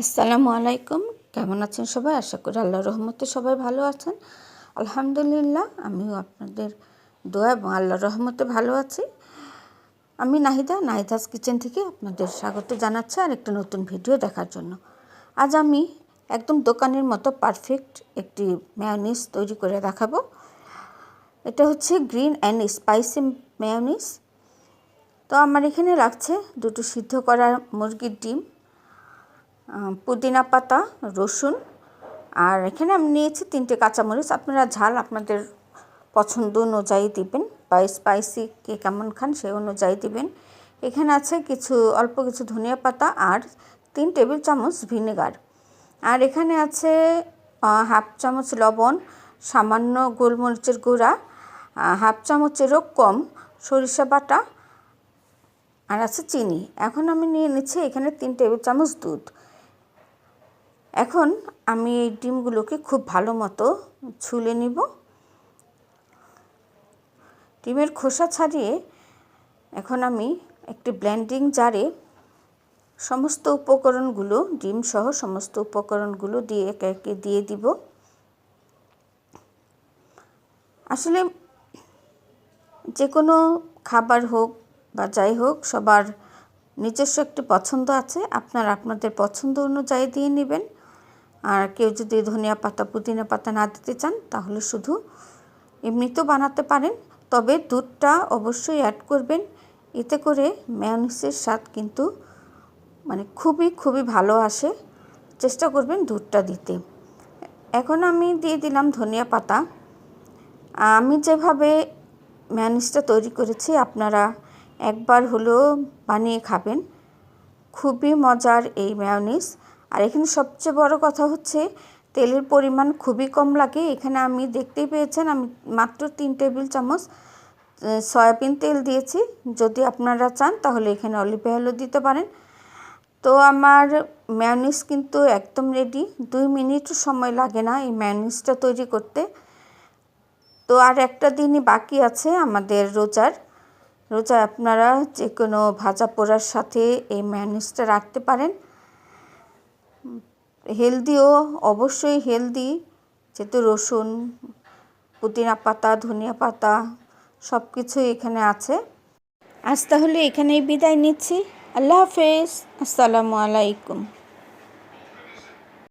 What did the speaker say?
আসসালামু আলাইকুম। কেমন আছেন সবাই? আশা করি আল্লাহ রহমতে সবাই ভালো আছেন। আলহামদুলিল্লাহ, আমিও আপনাদের দোয়া এবং আল্লাহ রহমতে ভালো আছি। আমি নাহিদা, নাহিদাস কিচেন থেকে আপনাদের স্বাগত জানাচ্ছি আর একটা নতুন ভিডিও দেখার জন্য। আজ আমি একদম দোকানের মতো পারফেক্ট একটি ম্যায়োনিস তৈরি করে দেখাবো। এটা হচ্ছে গ্রিন অ্যান্ড স্পাইসি ম্যায়োনিস তো আমার এখানে লাগছে দুটো সিদ্ধ করা মুরগির ডিম। পুদিনা পাতা, রসুন, আর এখানে আমি নিয়েছি তিনটে কাঁচামরিচ। আপনারা ঝাল আপনাদের পছন্দ অনুযায়ী দিবেন বা স্পাইসি কে কেমন খান সেই অনুযায়ী দিবেন। এখানে আছে কিছু, অল্প কিছু ধনিয়া পাতা আর তিন টেবিল চামচ ভিনেগার। আর এখানে আছে হাফ চামচ লবণ, সামান্য গোলমরিচের গুঁড়া হাফ চামচেরও কম সরিষা বাটা, আর আছে চিনি। এখন আমি নিয়ে নিচ্ছি এখানে তিন টেবিল চামচ দুধ। এখন আমি এই ডিমগুলোকে খুব ভালো মতো ছুলে নিব। ডিমের খোসা ছাড়িয়ে এখন আমি একটি ব্লেন্ডিং জারে সমস্ত উপকরণগুলো, ডিম সহ সমস্ত উপকরণগুলো দিয়ে একে একে দিয়ে দিব। আসলে যে কোনো খাবার হোক বা যাই হোক, সবার নিজস্ব একটি পছন্দ আছে, আপনার আপনাদের পছন্দ অনুযায়ী দিয়ে নেবেন। আর কেউ যদি ধনিয়া পাতা, পুদিনা পাতা না দিতে চান, তাহলে শুধু এমনিতেও বানাতে পারেন। তবে দুধটা অবশ্যই অ্যাড করবেন। এতে করে ম্যানিসের স্বাদ কিন্তু মানে খুবই খুবই ভালো আসে। চেষ্টা করবেন দুধটা দিতে। এখন আমি দিয়ে দিলাম ধনিয়া পাতা। আমি যেভাবে ম্যানিসটা তৈরি করেছি, আপনারা একবার হলেও বানিয়ে খাবেন। খুবই মজার এই ম্যানিস আর এখানে সবচেয়ে বড় কথা হচ্ছে, তেলের পরিমাণ খুবই কম লাগে। এখানে আমি দেখতেই পেয়েছেন, আমি মাত্র তিন টেবিল চামচ সয়াবিন তেল দিয়েছি। যদি আপনারা চান, তাহলে এখানে অলিভ অয়েলও দিতে পারেন। তো আমার ম্যানিস কিন্তু একদম রেডি দুই মিনিট সময় লাগে না এই ম্যানিসটা তৈরি করতে। তো আর একটা দিনই বাকি আছে আমাদের রোজার। রোজা আপনারা যে কোনো ভাজা পোড়ার সাথে এই ম্যানিসটা রাখতে পারেন। হেলদিও, অবশ্যই হেলদি, যেহেতু রসুন, পুদিনা পাতা, ধনিয়া পাতা সব কিছুই এখানে আছে। আজ তাহলে এখানেই বিদায় নিচ্ছি। আল্লাহ হাফেজ। আসসালামু আলাইকুম।